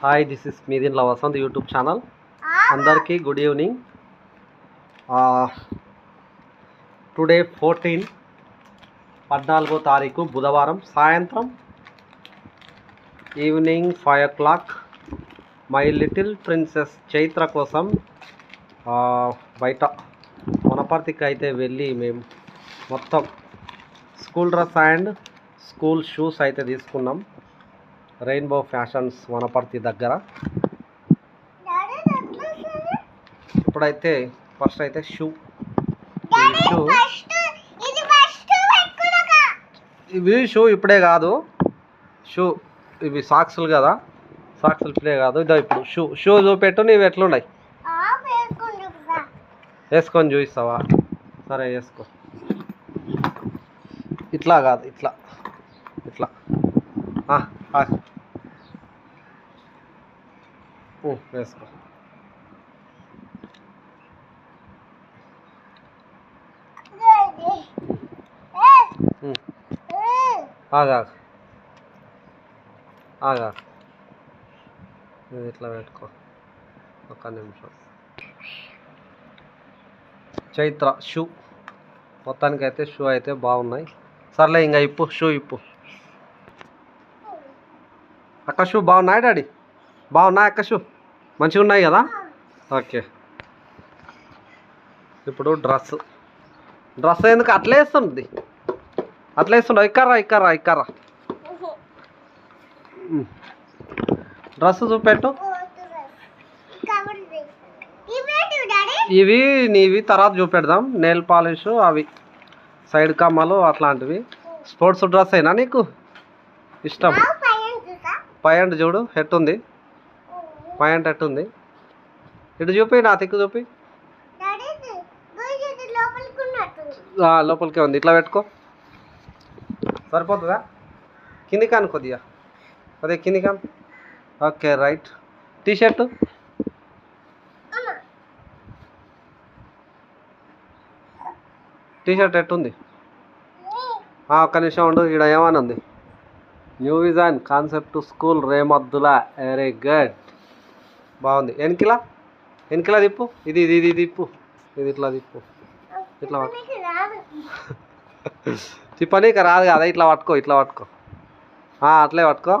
Hi this is మీదిన్ల Vasanth YouTube channel అందరికీ good evening today fourteen పద్నాలుగో తారీఖు బుధవారం సాయంత్రం evening five o'clock my little princess Chaitra కోసం బయట వనపర్తికి అయితే వెళ్ళి మేము మొత్తం school dress and school shoes అయితే తీసుకున్నాం. రెయిన్బో ఫ్యాషన్స్ వనపర్తి దగ్గర. ఇప్పుడైతే ఫస్ట్ అయితే షూ. షూ ఇవి షూ ఇప్పుడే కాదు. షూ ఇవి సాక్సులు కదా. సాక్సులు ఇప్పుడే కాదు. ఇదో ఇప్పుడు షూ షూ చూపెట్టు నీవు ఎట్లున్నాయి? వేసుకొని చూపిస్తావా? సరే వేసుకో. ఇట్లా కాదు ఇట్లా. ఇట్లా. ఆ, ఆ. ఊ, వేసుకో ఊ, ఆగా ఆగా ఇది ఇట్లా పెట్టుకో ఒక్క నిమిషం చైత్ర షూ మొత్తానికి అయితే షూ అయితే బాగున్నాయి సర్లే ఇంకా ఇప్పు షూ ఇప్పు అక్క షూ బాగున్నాయి డాడీ? బాగున్నాయి అక్క షూ మంచిగా ఉన్నాయి కదా? ఓకే. ఇప్పుడు డ్రెస్. డ్రెస్ ఎందుకు అట్లే వేస్తుంది? అట్లా వేస్తుండవు ఇక్కర్రా ఇక్కర్రా ఇక్కర్రా. డ్రెస్ చూపెట్టు. ఇవి నీవి తర్వాత చూపెడదాం. నెయిల్ పాలిష్ అవి. సైడ్ కమ్మలు అట్లాంటివి. స్పోర్ట్స్ డ్రెస్ అయినా నీకు? ఇష్టం. పాయింట్ చూడు హెట్ ఉంది? పాయింట్ హెట్ ఎట్టుంది ఇటు చూపి నా తిక్కు చూపి. ఆ, లోపలికే ఉంది ఇట్లా పెట్టుకో. సరిపోతుందా? కింది కాను కొద్దిగా. అదే కింది కాను. Okay right. T shirt T shirt ఎట్టుంది ఒక ఒక్క నిమిషం ఉండు ఇక్కడ ఏమని ఉంది new vision concept school Remaddula very good. బాగుంది. వెనకిలా వెనకిలా తిప్పు ఇది ఇది ఇది తిప్పు ఇది ఇట్లా తిప్పు ఇట్లా పట్టు. తిప్పనీక రాదు. కదా ఇట్లా పట్టుకో ఇట్లా పట్టుకో. అట్లే పట్టుకో.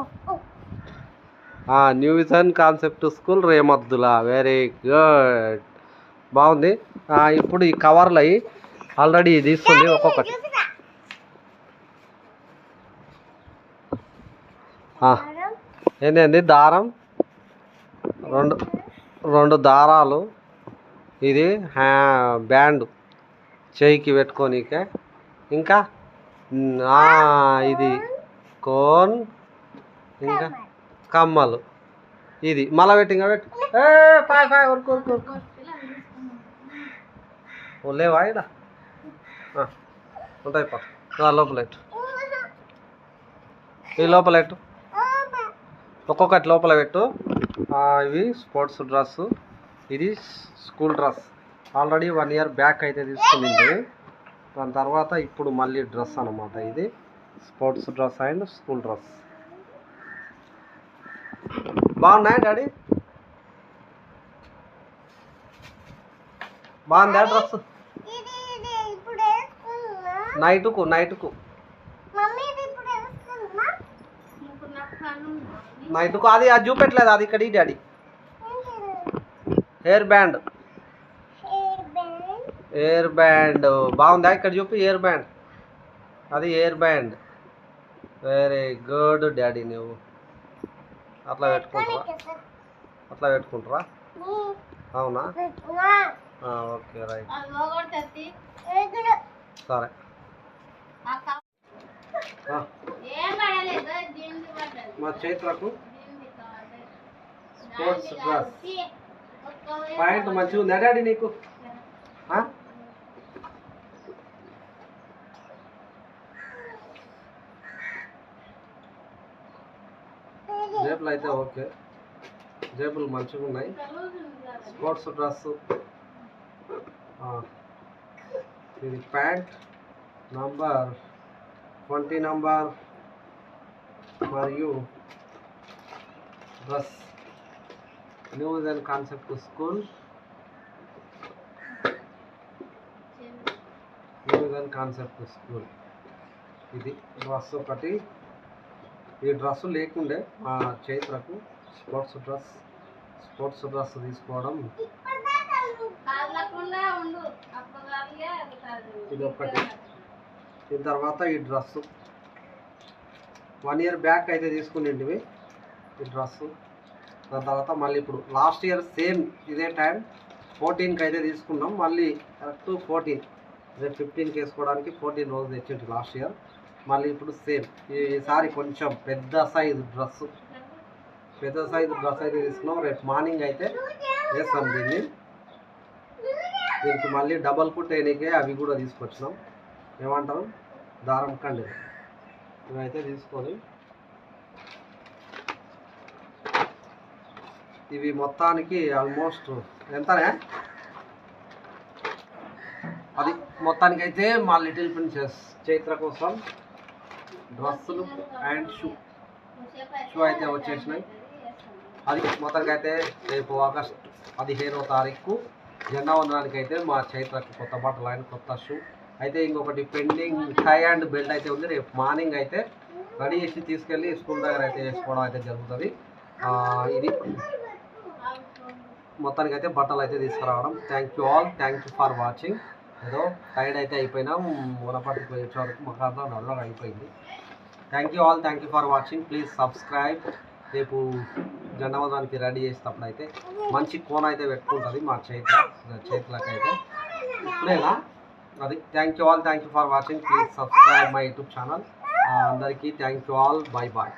New vision concept school Remaddula very good. బాగుంది. ఇప్పుడు ఈ కవర్లు అవి ఆల్రెడీ తీస్తుంది ఒక్కొక్కటి. ఏంటండి దారం? రెండు రెండు దారాలు. ఇది హ్యా బ్యాండ్ చేయికి పెట్టుకోనికే. ఇంకా ఇది కోన్ ఇంకా కమ్మలు. ఇది మళ్ళా పెట్టి ఇంకా పెట్టు. ఉరుకు ఉరుకు ఉరుకు లేవా ఇక్కడ ఉంటాయి పా. లోపల ఎట్టు ఈ లోపల ఎట్టు ఒక్కొక్కటి లోపల పెట్టు. ఇవి స్పోర్ట్స్ డ్రెస్ ఇది school dress. Already one year back అయితే తీసుకునింది. దాని తర్వాత ఇప్పుడు మళ్ళీ డ్రెస్ అనమాట ఇది. Sports dress and school dress. బాగున్నాయి డాడీ? బాగుందా డ్రెస్? నైట్కు నైట్కు. నైట్కు అది అది చూపెట్టలేదు అది? ఇక్కడ daddy hair band. Hair band. బాగుందా ఇక్కడ చూపి ఎయిర్ బ్యాండ్. అది hair band. Very good daddy నువ్వు. అట్లా పెట్టుకుంటారా అట్లా పెట్టుకుంటారా అవునా? Okay right. సరే. మా చైత్రకు స్పోర్ట్స్ డ్రెస్. పాయింట్ మంచిగా ఉందా డాడీ నీకు? జేబులు అయితే ఓకే. జేబులు మంచిగా ఉన్నాయి. Sports dress. ఇది ప్యాంట్ నంబర్ ట్వంటీ నంబర్. మరియు dress news and concept school. News and concept school. ఇది డ్రెస్ ఒకటి. ఈ డ్రెస్ లేకుండే మా చైత్రకు స్పోర్ట్స్ డ్రెస్ స్పోర్ట్స్ డ్రెస్ తీసుకోవడం. ఇది ఒకటి దీని తర్వాత ఈ డ్రెస్ వన్ ఇయర్ బ్యాక్ అయితే తీసుకునేటివి ఈ డ్రెస్ దాని తర్వాత మళ్ళీ ఇప్పుడు లాస్ట్ ఇయర్ సేమ్ ఇదే టైం ఫోర్టీన్కి అయితే తీసుకున్నాం. మళ్ళీ కరెక్ట్ ఫోర్టీన్ అదే ఫిఫ్టీన్కి వేసుకోవడానికి ఫోర్టీన్ రోజు తెచ్చింది లాస్ట్ ఇయర్. మళ్ళీ ఇప్పుడు సేమ్ ఈసారి కొంచెం పెద్ద సైజు డ్రెస్ పెద్ద సైజు డ్రెస్ అయితే తీసుకున్నాం. రేపు మార్నింగ్ అయితే వేస్తాం దీన్ని. దీనికి మళ్ళీ డబల్ కుట్టేనికే అవి కూడా తీసుకొచ్చినాం. ఏమంటారు? దారం కండి ఇవైతే తీసుకొని ఇవి మొత్తానికి ఆల్మోస్ట్ ఎంతనే? అది మొత్తానికైతే మా లిటిల్ ప్రిన్సెస్ చైత్ర కోసం డ్రెస్సులు అండ్ షూ. షూ అయితే వచ్చేసినాయి. అది మొత్తానికి అయితే రేపు ఆగస్ట్ పదిహేనో తారీఖు జెండా వందనానికి అయితే మా చైత్రకి కొత్త బట్టలు ఆయన కొత్త షూ. అయితే ఇంకొకటి పెండింగ్ టై అండ్ బెల్ట్ అయితే ఉంది. రేపు మార్నింగ్ అయితే రెడీ చేసి తీసుకెళ్ళి స్కూల్ దగ్గర అయితే వేసుకోవడం అయితే జరుగుతుంది. ఇది మొత్తానికి అయితే బట్టలు అయితే తీసుకురావడం. Thank you all thank you for watching ఏదో టైర్డ్ అయితే అయిపోయినాం. మునపటికి వచ్చే వరకు మాకు అర్థం నల్లగా అయిపోయింది. Thank you all thank you for watching please subscribe రేపు జెండవదానికి రెడీ చేసేటప్పుడు అయితే మంచి కోన అయితే పెట్టుకుంటుంది మా చేతిలో చేతులకైతే. అయితే ఇప్పుడేనా? అది. Thank you all thank you for watching please subscribe my YouTube channel అందరికీ thank you all bye bye